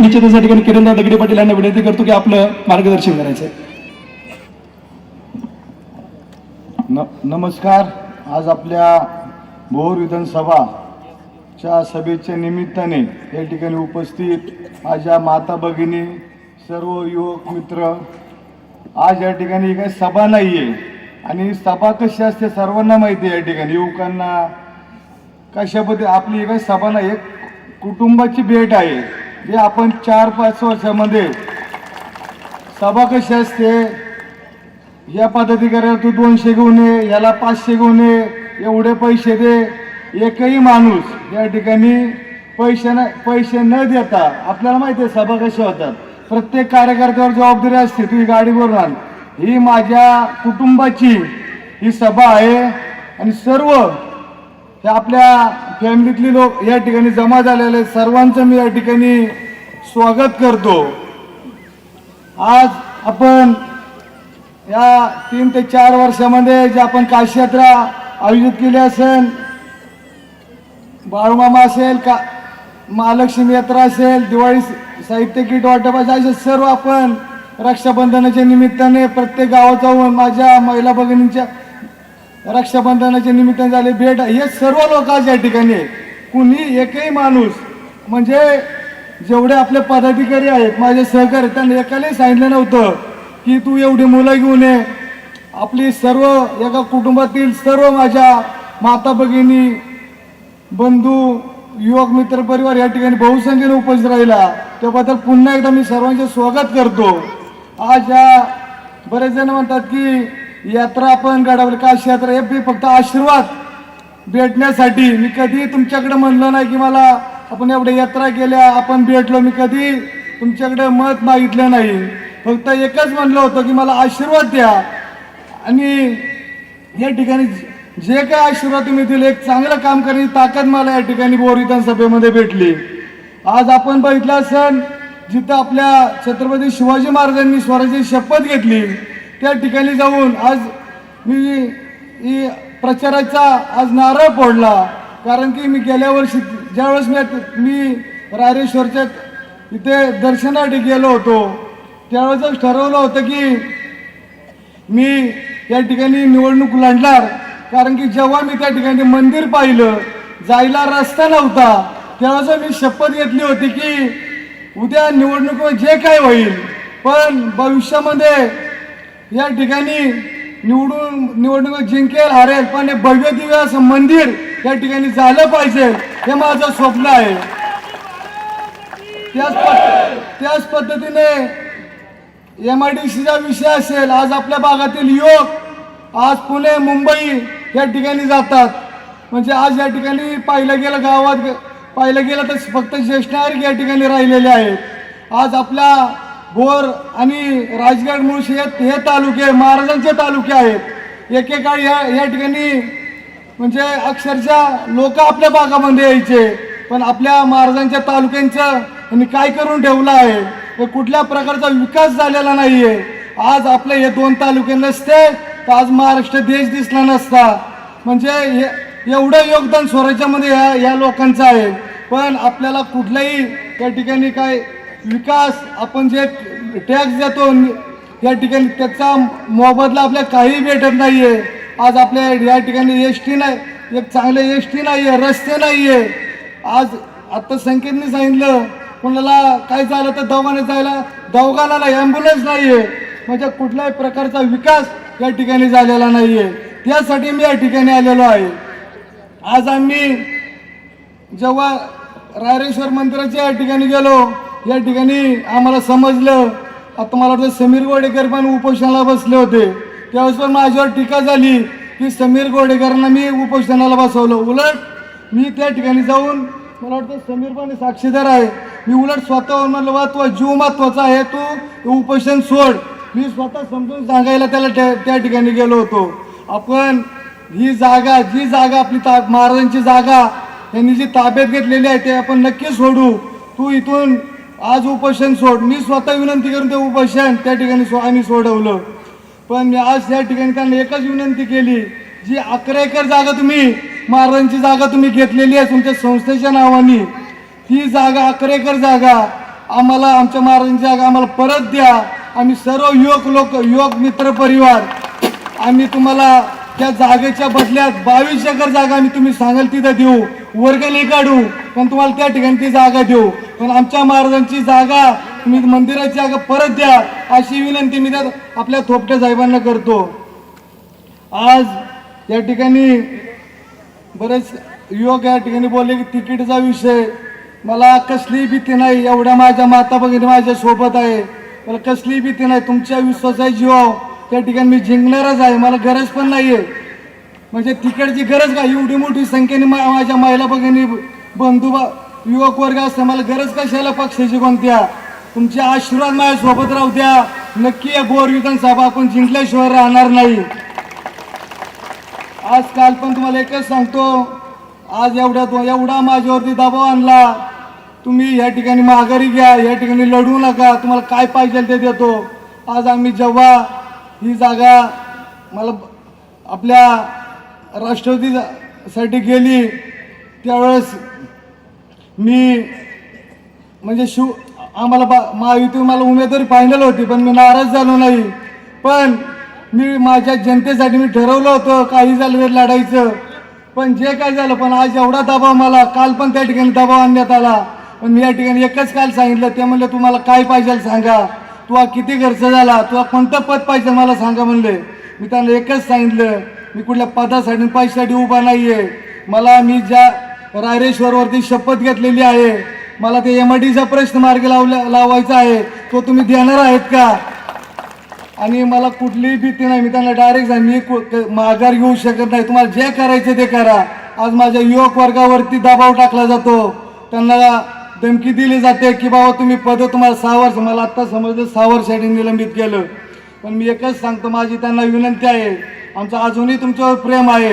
निश्चितच या ठिकाणी किरण दगडे पाटील यांना विनंती करतो की आपलं मार्गदर्शन करायचं न नमस्कार. आज आपल्या भोर विधानसभाच्या सभेच्या निमित्ताने या ठिकाणी उपस्थित माझ्या माता भगिनी सर्व युवक मित्र आज या ठिकाणी काही सभा नाही आहे आणि सभा कशी असते सर्वांना माहिती आहे या ठिकाणी. युवकांना कशा आपली काही सभा नाही एक कुटुंबाची भेट आहे. जे आपण चार पाच वर्षामध्ये सभा कशी असते या पद्धती तू दोनशे घेऊन ये याला पाचशे घेऊन ये एवढे पैसे दे. एकही माणूस या ठिकाणी पैसे न पैसे न देता आपल्याला माहिती आहे सभा कशा होतात. प्रत्येक कार्यकर्त्यावर जबाबदारी असते तुम्ही गाडीवर आण. ही माझ्या कुटुंबाची ही सभा आहे. आणि सर्व हे आपल्या फॅमिलीतली लोक या ठिकाणी जमा झालेले आहेत. सर्वांचं मी या ठिकाणी स्वागत करतो आज आपण या तीन ते चार वर्षामध्ये जे आपण काशी यात्रा आयोजित केली असेल बाळूमामा असेल का महालक्ष्मी यात्रा असेल दिवाळी साहित्य किट वाटप असे असे सर्व आपण रक्षाबंधनाच्या निमित्ताने प्रत्येक गावात जाऊन माझ्या महिला भगिनींच्या रक्षाबंधनाच्या निमित्ताने झाले भेट. हे सर्व लोक आज या ठिकाणी आहेत. कुणी एकही माणूस म्हणजे जेवढे आपले पदाधिकारी आहेत माझे सहकारी त्यांना त्यांनी एकालाही सांगितलं नव्हतं की तू एवढी मुलं घेऊन ये. आपली सर्व एका कुटुंबातील सर्व माझ्या माता भगिनी बंधू युवक मित्र परिवार या ठिकाणी बहुसंख्येने उपस्थित राहिला. त्याबद्दल पुन्हा एकदा मी सर्वांचे स्वागत करतो. आज या बरेच जण म्हणतात की यात्रा आपण घडवली. काशी यात्रा हे बी फक्त आशीर्वाद भेटण्यासाठी. मी कधी तुमच्याकडे म्हणलं नाही की मला आपण एवढ्या यात्रा केल्या आपण भेटलो. मी कधी तुमच्याकडे मत मागितलं नाही. फक्त एकच म्हणलं होतं की मला आशीर्वाद द्या. आणि या ठिकाणी जे काय आशीर्वाद तुम्ही दिले एक चांगलं काम करण्याची ताकद मला या ठिकाणी बोर विधानसभेमध्ये भेटली. आज आपण बघितलं सण जिथं आपल्या छत्रपती शिवाजी महाराजांनी स्वराज्याची शपथ घेतली. त्या ठिकाणी जाऊन आज मी प्रचाराचा आज नारळ फोडला. कारण की मी गेल्या वर्षी ज्यावेळेस मी मी रायरेश्वरच्या इथे दर्शनासाठी गेलो होतो त्यावेळेसच ठरवलं होतं की मी या ठिकाणी निवडणूक लढणार. कारण की जेव्हा मी त्या ठिकाणी मंदिर पाहिलं जायला रस्ता नव्हता. त्यावेळेस मी शपथ घेतली होती की उद्या निवडणुकीवर जे काय होईल पण भविष्यामध्ये या ठिकाणी निवडून निवडणूक जिंकेल हरेल पण हे भव्य दिव्य असं मंदिर या ठिकाणी झालं पाहिजे हे माझं स्वप्न आहे. त्याच त्याच पद्धतीने एम आय डी सीचा विषय असेल आज आपल्या भागातील युवक आज पुणे मुंबई या ठिकाणी जातात. म्हणजे आज या ठिकाणी पाहिलं गेलं गावात पाहिलं गेलं तर फक्त ज्येष्ठ नागरिक या ठिकाणी राहिलेले आहेत. आज आपल्या भोर आणि राजगड मुळशी हे हे तालुके महाराजांचे तालुके आहेत. एकेकाळी या या ठिकाणी म्हणजे अक्षरशः लोक आपल्या भागामध्ये यायचे पण आपल्या महाराजांच्या तालुक्यांचं त्यांनी काय करून ठेवलं आहे? हे कुठल्या प्रकारचा विकास झालेला नाही आहे आज आपले हे दोन तालुके नसते तर आज महाराष्ट्र देश दिसला नसता. म्हणजे हे एवढं योगदान स्वराज्यामध्ये या या लोकांचं आहे. पण आपल्याला कुठल्याही त्या ठिकाणी काय विकास आपण जे टॅक्स देतो या ठिकाणी त्याचा मोबदला आपल्याला काही भेटत नाही आहे आज आपल्या या ठिकाणी एस टी नाही एक चांगले एस टी आहे रस्ते नाही आहे आज आत्ता संकेतने सांगितलं कोणाला काय झालं तर दवाखान्यात जायला दवाखान्याला ॲम्ब्युलन्स आहे म्हणजे कुठल्याही प्रकारचा विकास या ठिकाणी झालेला नाही आहे त्यासाठी मी या ठिकाणी आलेलो आहे. आज आम्ही जेव्हा रायरेश्वर मंदिराच्या या ठिकाणी गेलो या ठिकाणी आम्हाला समजलं. आता मला वाटतं समीर गोडेकर पण उपोषणाला बसले होते. त्यावेळेस पण माझ्यावर टीका झाली की समीर गोडेकरांना मी उपोषणाला बसवलं. उलट मी त्या ठिकाणी जाऊन मला वाटतं समीर पण साक्षीदार आहे. मी उलट स्वतःवर म्हणलं वा तुझा जीव महत्त्वाचा आहे तू उपोषण सोड. मी स्वतः समजून सांगायला त्याला त्या त्या ठिकाणी गेलो होतो. आपण ही जागा जी जागा आपली ता महाराजांची जागा यांनी जी ताब्यात घेतलेली आहे ते आपण नक्की सोडू. तू इथून आज उपोषण सोड. मी स्वतः विनंती करून ते उपोषण त्या ठिकाणी सो आम्ही सोडवलं. पण मी आज त्या ठिकाणी त्यांना एकच विनंती केली जी अकरा एकर जागा तुम्ही महाराजांची जागा तुम्ही घेतलेली आहे तुमच्या संस्थेच्या नावाने. ती जागा अकरा एकर जागा आम्हाला आमच्या महाराजांची जागा आम्हाला परत द्या. आम्ही सर्व युवक लोक युवक मित्र परिवार आम्ही तुम्हाला त्या जागेच्या बदल्यात बावीस एकर जागा आम्ही तुम्ही सांगाल तिथं देऊ. वर्गणी काढू पण तुम्हाला त्या ठिकाणी ती जागा देऊ. पण आमच्या महाराजांची जागा तुम्ही मंदिराची जागा परत द्या अशी विनंती मी त्या आपल्या थोपट्या साहेबांना करतो. आज या ठिकाणी बरेच युवक या ठिकाणी बोलले की तिकीटचा विषय. मला कसलीही भीती नाही एवढ्या माझ्या माता भगिनी माझ्या सोबत आहे. मला कसलीही भीती नाही तुमच्या विश्वाचा आहे जीवा. त्या ठिकाणी मी जिंकणारच आहे. मला गरज पण नाहीये. म्हणजे तिकडची गरज काय? एवढी मोठी संख्येने माझ्या महिला भगिनी बंधू युवक वर्ग असतं मला गरज कशाला पक्षाची कोणत्या? तुमचे आशीर्वाद माझ्या सोबत राहू द्या. नक्की या गोर विधानसभा आपण जिंकल्याशिवाय राहणार नाही. आज काल पण तुम्हाला एकच सांगतो. आज एवढ्या एवढा माझ्यावरती दबाव आणला. तुम्ही या ठिकाणी माघारी घ्या. या ठिकाणी लढू नका. तुम्हाला काय पाहिजे ते देतो. आज आम्ही जेव्हा ही जागा मला आपल्या राष्ट्रवादीसाठी गेली त्यावेळेस मी म्हणजे शिव आम्हाला बा महायुती मला उमेदवारी फायनल होती पण मी नाराज झालो नाही. पण मी माझ्या जनतेसाठी मी ठरवलं होतं काही झालं वेळ लढायचं. पण जे काय झालं पण आज एवढा दबाव मला काल पण त्या ठिकाणी दबाव आणण्यात आला. पण मी या ठिकाणी एकच काल सांगितलं ते म्हणलं तुम्हाला काय पाहिजे सांगा. तुला किती खर्च झाला? तुला कोणतं पद पाहिजे मला सांगा म्हणले. मी त्यांना एकच सांगितलं मी कुठल्या पदासाठी पैशासाठी उभा नाही आहे मला मी ज्या रायरेश्वरवरती शपथ घेतलेली आहे मला ते एम आय डीचा प्रश्न मार्ग लावला लावायचा आहे तो तुम्ही देणार आहेत का? आणि मला कुठलीही भीती नाही मी त्यांना डायरेक्ट सांग मी कु- क- माघार घेऊ शकत नाही. तुम्हाला जे करायचं ते करा. आज माझ्या युवक वर्गावरती दबाव टाकला जातो. त्यांना धमकी दिली जाते की बाबा तुम्ही पद तुम्हाला सहा वर्ष मला आत्ता समजलं सहा वर्षासाठी निलंबित केलं. पण मी एकच सांगतो माझी त्यांना विनंती आहे आमचं अजूनही तुमच्यावर प्रेम आहे.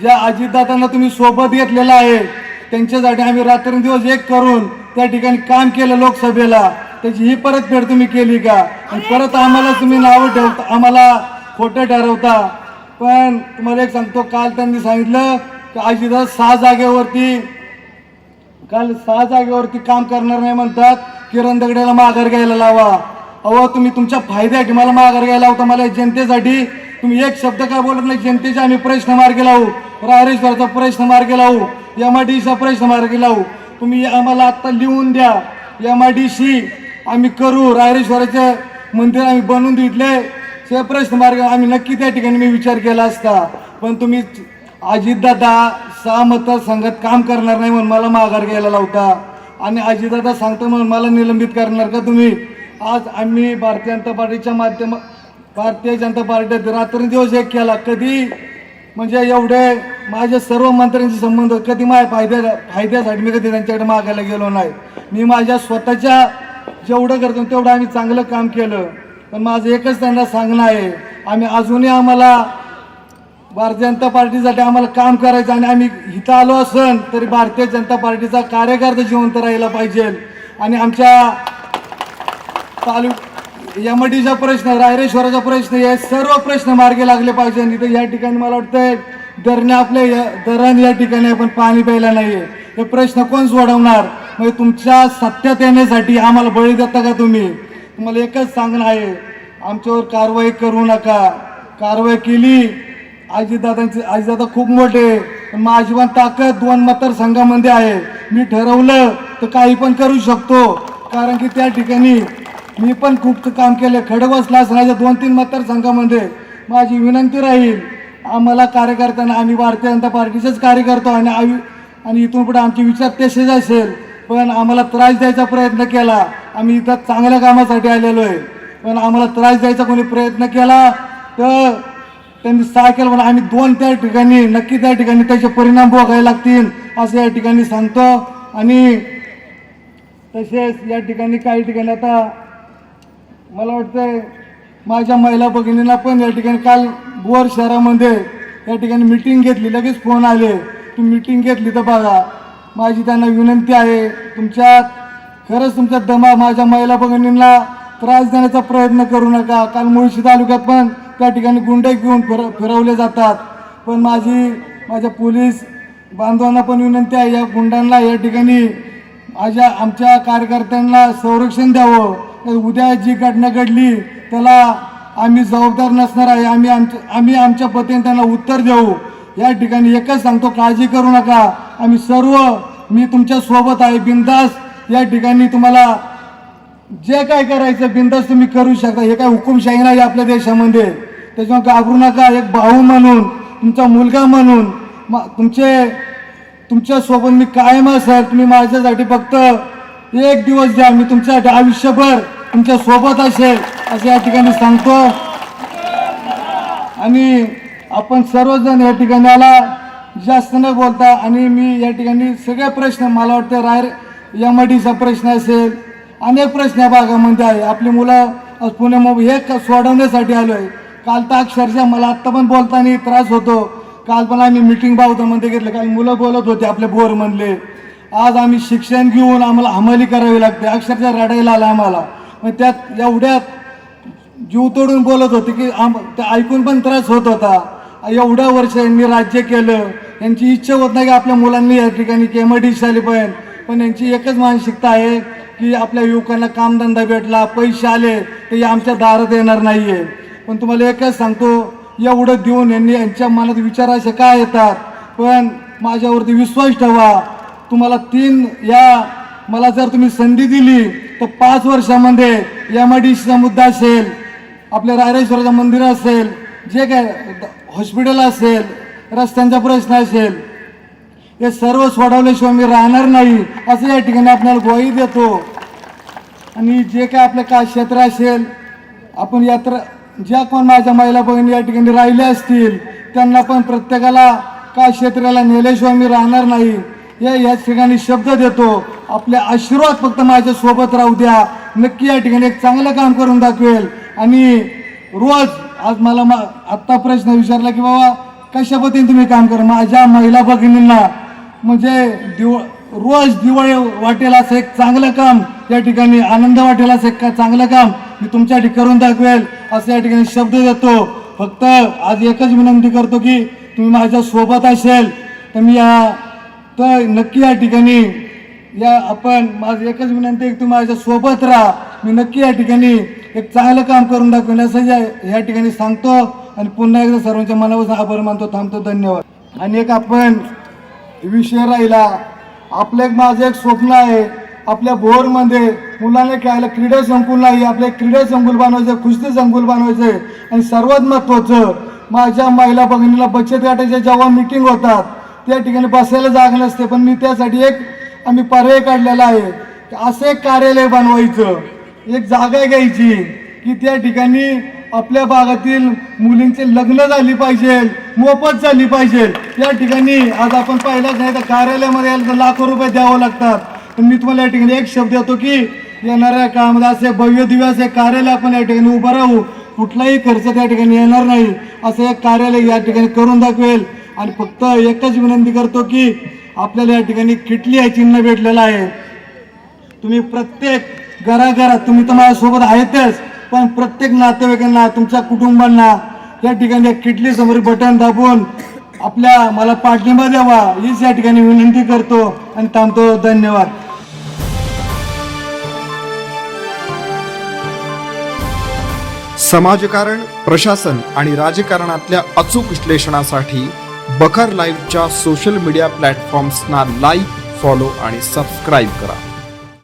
ज्या अजितदादांना तुम्ही सोबत घेतलेलं आहे त्यांच्यासाठी आम्ही रात्रंदिवस एक करून त्या ठिकाणी काम केलं लोकसभेला. त्याची ही परतफेड तुम्ही केली का? आणि परत आम्हाला तुम्ही नावं ठेवता आम्हाला खोटं ठरवता. पण तुम्हाला एक सांगतो काल त्यांनी सांगितलं की अजितदादा सहा जागेवरती काल सहा जागेवरती काम करणार नाही म्हणतात किरण दगड्याला माघार घ्यायला लावा. अहो तुम्ही तुमच्या फायद्यासाठी मला माघार घ्यायला लावता मला जनतेसाठी. तुम्ही एक शब्द काय बोलत नाही जनतेचे आम्ही प्रश्न मार्गी लावू. रायरेश्वरचा प्रश्न मार्गी लावू एम आय डी प्रश्न मार्गी लावू. तुम्ही आम्हाला आत्ता लिहून द्या. एम आय डी सी आम्ही करू रायरेश्वराचे मंदिर आम्ही बनवून दिले. ते प्रश्न मार्ग आम्ही नक्की त्या ठिकाणी मी विचार केला असता. पण तुम्ही अजितदादा सहा मतदारसंघात काम करणार नाही म्हणून मला माघार घ्यायला लावता. आणि अजितदादा सांगतो म्हणून मला निलंबित करणार का तुम्ही? आज आम्ही भारतीय जनता पार्टीच्या माध्यम भारतीय जनता पार्टीत रात्रंदिवस एक केला. कधी? म्हणजे एवढे माझ्या सर्व मंत्र्यांचे संबंध कधी माझ्या फायद्या फायद्यासाठी मी कधी त्यांच्याकडे मागायला गेलो नाही. मी माझ्या स्वतःच्या जेवढं करतो तेवढं आम्ही चांगलं काम केलं. पण माझं एकच त्यांना सांगणं आहे आम्ही अजूनही आम्हाला भारतीय जनता पार्टीसाठी आम्हाला काम करायचं आणि आम्ही इथं आलो असन तरी भारतीय जनता पार्टीचा कार्यकर्ता जिवंत राहिला पाहिजे. आणि आमच्या तालु यमडीचा प्रश्न रायरेश्वराचा प्रश्न हे सर्व प्रश्न मार्गी लागले पाहिजे. इथं या ठिकाणी मला वाटतंय धरणे आपले या- धरण या ठिकाणी आपण पाणी प्यायला नाहीये. हे प्रश्न कोण सोडवणार? म्हणजे तुमच्या सत्यात येण्यासाठी आम्हाला बळी देता का तुम्ही? तुम्हाला एकच सांगणं आहे आमच्यावर कारवाई करू नका. कारवाई केली आजीदादांचे आजीदादा खूप मोठे पण माझी पण ताकद दोन मतदारसंघामध्ये आहे. मी ठरवलं तर काही पण करू शकतो. कारण की त्या ठिकाणी मी पण खूप काम केलं. खडकवासला असण्याच्या दोन तीन मतदारसंघामध्ये माझी विनंती राहील आम्हाला कार्यकर्त्यांना आम्ही भारतीय जनता पार्टीचेच कार्यकर्तो आणि आम्ही आणि इथून पुढे आमचे विचार तसेच असेल. पण आम्हाला त्रास द्यायचा प्रयत्न केला. आम्ही इथं चांगल्या कामासाठी आलेलो आहे. पण आम्हाला त्रास द्यायचा कोणी प्रयत्न केला तर त्यांनी सहा केलं पण आम्ही दोन त्या ठिकाणी नक्की त्या ठिकाणी त्याचे परिणाम भोगायला लागतील असं या ठिकाणी सांगतो. आणि तसेच या ठिकाणी काही ठिकाणी आता मला वाटतंय माझ्या महिला भगिनींना पण या ठिकाणी काल बोर शहरामध्ये या ठिकाणी मिटिंग घेतली. लगेच फोन आले. तुम्ही मिटिंग घेतली तर बघा. माझी त्यांना विनंती आहे तुमच्यात खरंच तुमच्या दमा माझ्या महिला भगिनींना त्रास देण्याचा प्रयत्न करू नका. काल मुळशी तालुक्यात पण त्या ठिकाणी गुंडे घेऊन फिर फिरवले जातात. पण माझी माझ्या पोलीस बांधवांना पण विनंती आहे या गुंडांना या ठिकाणी माझ्या आमच्या कार्यकर्त्यांना संरक्षण द्यावं. तर उद्या जी घटना घडली त्याला आम्ही जबाबदार नसणार आहे. आम्ही आमच्या आम्ही आमच्या पतीने त्यांना उत्तर देऊ. या ठिकाणी एकच सांगतो काळजी करू नका. आम्ही सर्व मी तुमच्यासोबत आहे. बिंदास या ठिकाणी तुम्हाला जे काय करायचं बिंदास तुम्ही करू शकता. हे काय हुकुमशाही नाही आपल्या देशामध्ये. त्याच्यामुळे घाबरू नका. एक भाऊ म्हणून तुमचा मुलगा म्हणून म- तुमचे तुमच्यासोबत मी कायम असेल. तुम्ही माझ्यासाठी फक्त एक दिवस द्या. मी तुमच्यासाठी आयुष्यभर तुमच्यासोबत असेल असं या ठिकाणी सांगतो. आणि आपण सर्वजण या ठिकाणी आला. जास्त न बोलता आणि मी या ठिकाणी सगळे प्रश्न मला वाटतं राय एम आय डीचा प्रश्न असेल अनेक प्रश्न या भागामध्ये आहे. आपली मुलं आज पुणे मुंबई हे सोडवण्यासाठी आलो आहे. काल तर अक्षरशः मला आत्ता पण बोलताना त्रास होतो. काल पण आम्ही मिटिंग बावतामध्ये घेतलं. काल मुलं बोलत होते आपले बोर म्हणले आज आम्ही शिक्षण घेऊन आम्हाला हमाली करावी लागते. अक्षरशः रडायला आलं आम्हाला. मग त्यात एवढ्यात जीव तोडून बोलत होते की आम ते ऐकून पण त्रास होत होता. एवढ्या वर्ष यांनी राज्य केलं. यांची इच्छा होत नाही की आपल्या मुलांनी या ठिकाणी केमडी झाली पण पण यांची एकच मानसिकता आहे. की आपल्या युवकांना कामधंदा भेटला पैसे आले ते आमच्या दारात येणार नाही आहे पण तुम्हाला एकच सांगतो एवढं देऊन यांनी यांच्या मनात विचार असे काय येतात? पण माझ्यावरती विश्वास ठेवा. तुम्हाला तीन या मला जर तुम्ही संधी दिली तर पाच वर्षामध्ये एम आय डी सीचा मुद्दा असेल आपल्या रायरेश्वराचं मंदिर असेल जे काय हॉस्पिटल असेल रस्त्यांचा प्रश्न असेल हे सर्व सोडवल्याशिवाय मी राहणार नाही असं या ठिकाणी आपल्याला ग्वाही देतो. आणि जे काय आपलं काय क्षेत्र असेल आपण यात्रा ज्या कोण माझ्या महिला बहिणी या ठिकाणी राहिल्या असतील त्यांना पण प्रत्येकाला काय क्षेत्राला नेल्याशिवाय मी राहणार नाही या याच ठिकाणी शब्द देतो. आपले आशीर्वाद फक्त माझ्या सोबत राहू द्या. नक्की या ठिकाणी एक चांगलं काम करून दाखवेल. आणि रोज आज मला आत्ता प्रश्न विचारला की बाबा कशा पद्धतीने तुम्ही काम करा? माझ्या महिला भगिनींना म्हणजे दिव रोज दिवाळी वाटेल असं एक चांगलं काम या ठिकाणी आनंद वाटेल असं एक चांगलं काम मी तुमच्यासाठी करून दाखवेल असं या ठिकाणी शब्द देतो. फक्त आज एकच विनंती करतो की तुम्ही माझ्या सोबत असेल तर मी या तर नक्की या ठिकाणी या आपण माझं एकच विनंती आहे की तुम्ही माझ्या सोबत राहा. मी नक्की या ठिकाणी एक चांगलं काम करून दाखवेल असं या या ठिकाणी सांगतो. आणि पुन्हा एकदा सर्वांच्या मनापासून आभार मानतो थांबतो धन्यवाद. आणि एक आपण विषय राहिला. आपलं एक माझं एक स्वप्न आहे. आपल्या भोरमध्ये मुलांना खेळायला क्रीडा संकुल नाही. आपले क्रीडा संकुल बनवायचं कुस्ती संकुल बनवायचं. आणि सर्वात महत्त्वाचं माझ्या महिला भगिनीला बचत गटाच्या जेव्हा मिटिंग होतात त्या ठिकाणी बसायला जागा नसते. पण मी त्यासाठी एक आम्ही पर्याय काढलेला आहे. असं एक कार्यालय बनवायचं. एक जागा घ्यायची की त्या ठिकाणी आपल्या भागातील मुलींचे लग्न झाली पाहिजे मोफत झाली पाहिजे. या ठिकाणी आज आपण पाहिलंच नाही तर कार्यालयामध्ये यायला तर लाखो रुपये द्यावं लागतात. पण मी तुम्हाला या ठिकाणी एक शब्द देतो की येणाऱ्या काळामध्ये असे भव्य दिव्य असे कार्यालय आपण या ठिकाणी उभं राहू. कुठलाही खर्च त्या ठिकाणी येणार नाही. असं एक कार्यालय या ठिकाणी करून दाखवेल. आणि फक्त एकच विनंती करतो की आपल्याला या ठिकाणी किटली आहे चिन्ह भेटलेलं आहे. तुम्ही प्रत्येक घराघरात तुम्ही तर माझ्यासोबत आहेतच. पण प्रत्येक नातेवाईकांना तुमच्या कुटुंबांना या ठिकाणी किटली समोर बटन दाबून आपल्या मला पाठिंबा द्यावा हीच या ठिकाणी विनंती करतो आणि थांबतो. धन्यवाद. समाजकारण प्रशासन आणि राजकारणातल्या अचूक विश्लेषणासाठी बखर लाईव्हच्या सोशल मीडिया प्लॅटफॉर्म्सना लाईक फॉलो आणि सबस्क्राईब करा.